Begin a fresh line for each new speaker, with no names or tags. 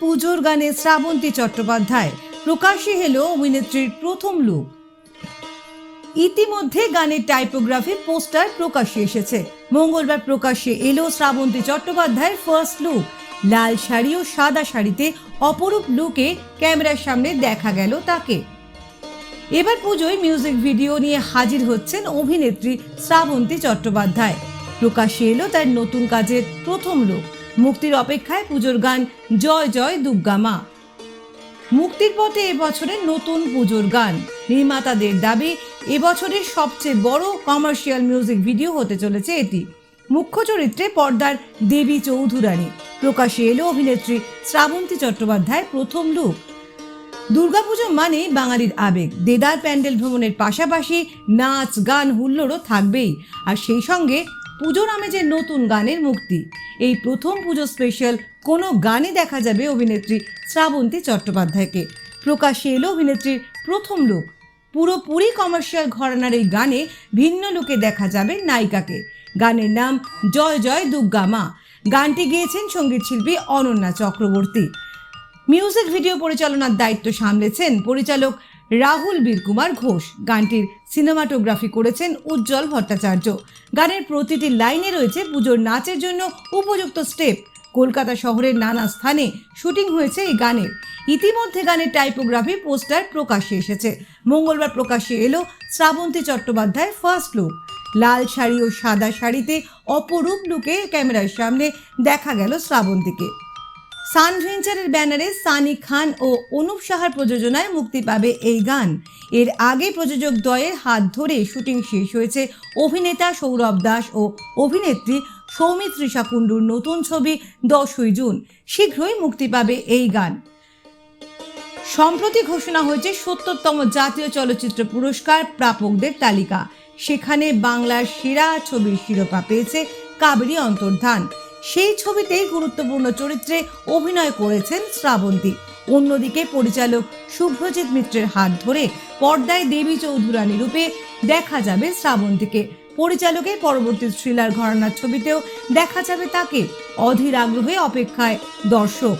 পুজোর গানে শ্রাবন্তী চট্টোপাধ্যায়। প্রকাশ্যে এলো অভিনেত্রীর প্রথম লুক ইতিমধ্যে গানের টাইপোগ্রাফি পোস্টার প্রকাশ্যে এসেছে। মঙ্গলবার প্রকাশ্যে এলো শ্রাবন্তী চট্টোপাধ্যায়ের ফার্স্ট লুক লাল শাড়ি ও সাদা শাড়িতে অপরূপ লুকে ক্যামেরার সামনে দেখা গেল তাকে। এবার পুজোয় মিউজিক ভিডিও নিয়ে হাজির হচ্ছেন অভিনেত্রী শ্রাবন্তী চট্টোপাধ্যায়। প্রকাশ্যে এলো তার নতুন কাজের প্রথম লোক মুক্তির অপেক্ষায় পুজোর গান জয় জয় দুর্গা মা। মুক্তির পথে এবছরের নতুন পুজোর গান। নির্মাতাদের দাবি এবছরের সবচেয়ে বড় কমার্শিয়াল মিউজিক ভিডিও হতে চলেছে এটি। মুখ্য চরিত্রে পর্দার দেবী চৌধুরানী। প্রকাশে এলো অভিনেত্রী শ্রাবন্তী চট্টোপাধ্যায়ের প্রথম লুক দুর্গাপুজো মানেই বাঙালির আবেগ। দেদার প্যান্ডেল ভ্রমণের পাশাপাশি নাচ, গান, হুল্লোড়ও থাকবেই। আর সেই সঙ্গে পুজোর আমেজের নতুন গানের মুক্তি। এই প্রথম পুজো স্পেশাল কোনো গানে দেখা যাবে অভিনেত্রী শ্রাবন্তী চট্টোপাধ্যায়কে। প্রকাশ্যে এলো অভিনেত্রীর প্রথম লুক পুরোপুরি কমার্শিয়াল ঘরানার এই গানে ভিন্ন লুকে দেখা যাবে নায়িকাকে। গানের নাম জয় জয় দুর্গা মা। গানটি গেয়েছেন সংগীত শিল্পী অনন্যা চক্রবর্তী। মিউজিক ভিডিও পরিচালনার দায়িত্ব সামলেছেন পরিচালক রাহুল বীরকুমার ঘোষ। গানটির সিনেমাটোগ্রাফি করেছেন উজ্জ্বল ভট্টাচার্য। গানের প্রতিটি লাইনে রয়েছে পুজোর নাচের জন্য উপযুক্ত স্টেপ। কলকাতা শহরের নানা স্থানে শুটিং হয়েছে এই গানের ইতিমধ্যে গানের টাইপোগ্রাফি, পোস্টার প্রকাশ্যে এসেছে। মঙ্গলবার প্রকাশ্যে এলো শ্রাবন্তী চট্টোপাধ্যায় ফার্স্ট লুক। লাল শাড়ি ও সাদা শাড়িতে অপরূপ লুকে ক্যামেরার সামনে দেখা গেল শ্রাবন্তীকে। সান ভেঞ্চারের ব্যানারে সানি খান ও অনুপ সাহার প্রযোজনায় মুক্তি পাবে এই গান। এর আগে প্রযোজক দ্বয়ের হাত ধরে শুটিং শেষ হয়েছে অভিনেতা সৌরভ দাস ও অভিনেত্রী সৌমিত্রিষা কুণ্ডুর নতুন ছবি দশই জুন। শীঘ্রই মুক্তি পাবে এই গান। সম্প্রতি ঘোষণা হয়েছে সত্তরতম জাতীয় চলচ্চিত্র পুরস্কার প্রাপকদের তালিকা। সেখানে বাংলার সেরা ছবির শিরোপা পেয়েছে কাবেরী অন্তর্ধান। সেই ছবিতেই গুরুত্বপূর্ণ চরিত্রে অভিনয় করেছেন শ্রাবন্তী। অন্যদিকে পরিচালক শুভ্রজিৎ মিত্রের হাত ধরে পর্দায় দেবী চৌধুরানী রূপে দেখা যাবে শ্রাবন্তীকে। পরিচালকের পরবর্তী থ্রিলার ঘরানার ছবিতেও দেখা যাবে তাকে। অধীর আগ্রহে অপেক্ষায় দর্শক।